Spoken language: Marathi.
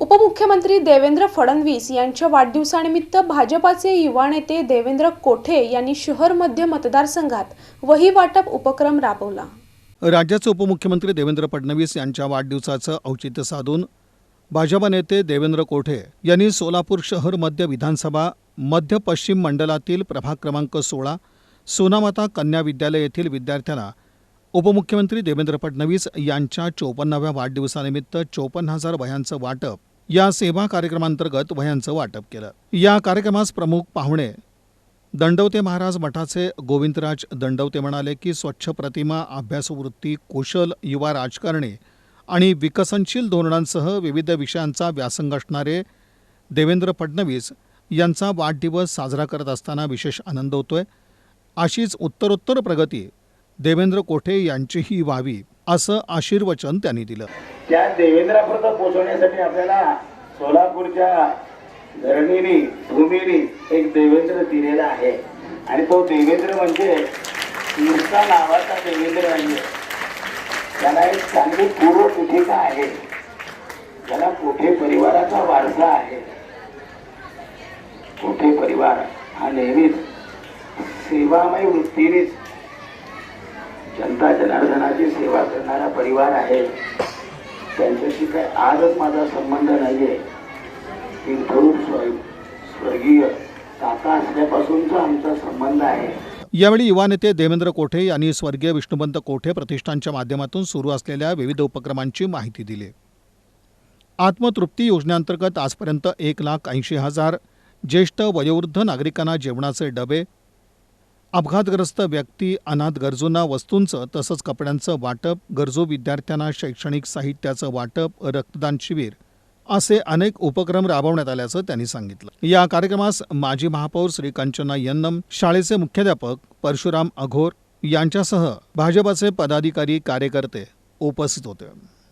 उपमुख्यमंत्री देवेंद्र फडणवीस यांच्या वाढदिवसानिमित्त भाजपाचे युवा नेते देवेंद्र कोठे यांनी शहर मध्य मतदारसंघात वही वाटप उपक्रम राबवला. राज्याचे उपमुख्यमंत्री देवेंद्र फडणवीस यांच्या वाढदिवसाचं औचित्य साधून भाजपा नेते देवेंद्र कोठे यांनी सोलापूर शहर मध्य विधानसभा मध्य पश्चिम मंडलातील प्रभाग क्रमांक सोळा सोनामाता कन्या विद्यालय येथील विद्यार्थ्यांना उपमुख्यमंत्री देवेंद्र फडणवीस यांच्या चोपन्नाव्या वाढदिवसानिमित्त चोपन्न हजार वह्यांचं वाटप या सेवा कार्यक्रमांतर्गत वह्यांचं वाटप केलं. या कार्यक्रमास प्रमुख पाहुणे दंडवते महाराज मठाचे गोविंदराज दंडवते म्हणाले की स्वच्छ प्रतिमा अभ्यासवृत्ती कुशल युवा राजकारणी आणि विकसनशील धोरणांसह विविध विषयांचा व्यासंग असणारे देवेंद्र फडणवीस यांचा वाढदिवस साजरा करत असताना विशेष आनंद होतोय. अशीच उत्तरोत्तर प्रगती देवेंद्र कोठे यांचीही व्हावी. असं आशीर्वचन त्यांनी दिलं. त्या देवेंद्रापर्यंत पोहोचवण्यासाठी आपल्याला सोलापूरच्या धरणीने भूमीने एक देवेंद्र दिलेला आहे. आणि तो देवेंद्र म्हणजे नुसता नावाचा देवेंद्र आहे त्याला एक चांगली पूर्व पीठिका आहे. त्याला कोठे परिवाराचा वारसा आहे? कोठे परिवार? हा नेहमीच सेवामय वृत्तीनेच जनता जनार्दनाची सेवा करणारा परिवार आहे. त्यांच्याशी काय आजच माझा संबंध नाही आहे तीर्थरूप स्वर स्वर्गीय काका असल्यापासूनचा आमचा संबंध आहे. यावेळी युवा नेते देवेंद्र कोठे यांनी स्वर्गीय विष्णुपंत कोठे प्रतिष्ठानच्या माध्यमातून सुरू असलेल्या विविध उपक्रमांची माहिती दिली. आत्मतृप्ती योजनेअंतर्गत आजपर्यंत एक लाख ऐंशी हजार ज्येष्ठ वयोवृद्ध नागरिकांना जेवणाचे डबे अपघातग्रस्त व्यक्ती अनाथ गरजूंना वस्तूंचं तसंच कपड्यांचं वाटप गरजू विद्यार्थ्यांना शैक्षणिक साहित्याचं वाटप रक्तदान शिबिर असे अनेक उपक्रम राबवण्यात आल्याचं त्यांनी सांगितलं. या कार्यक्रमास माजी महापौर श्री कंचना यन्नम शाळेचे मुख्याध्यापक परशुराम अघोर यांच्यासह भाजपाचे पदाधिकारी कार्यकर्ते उपस्थित होते.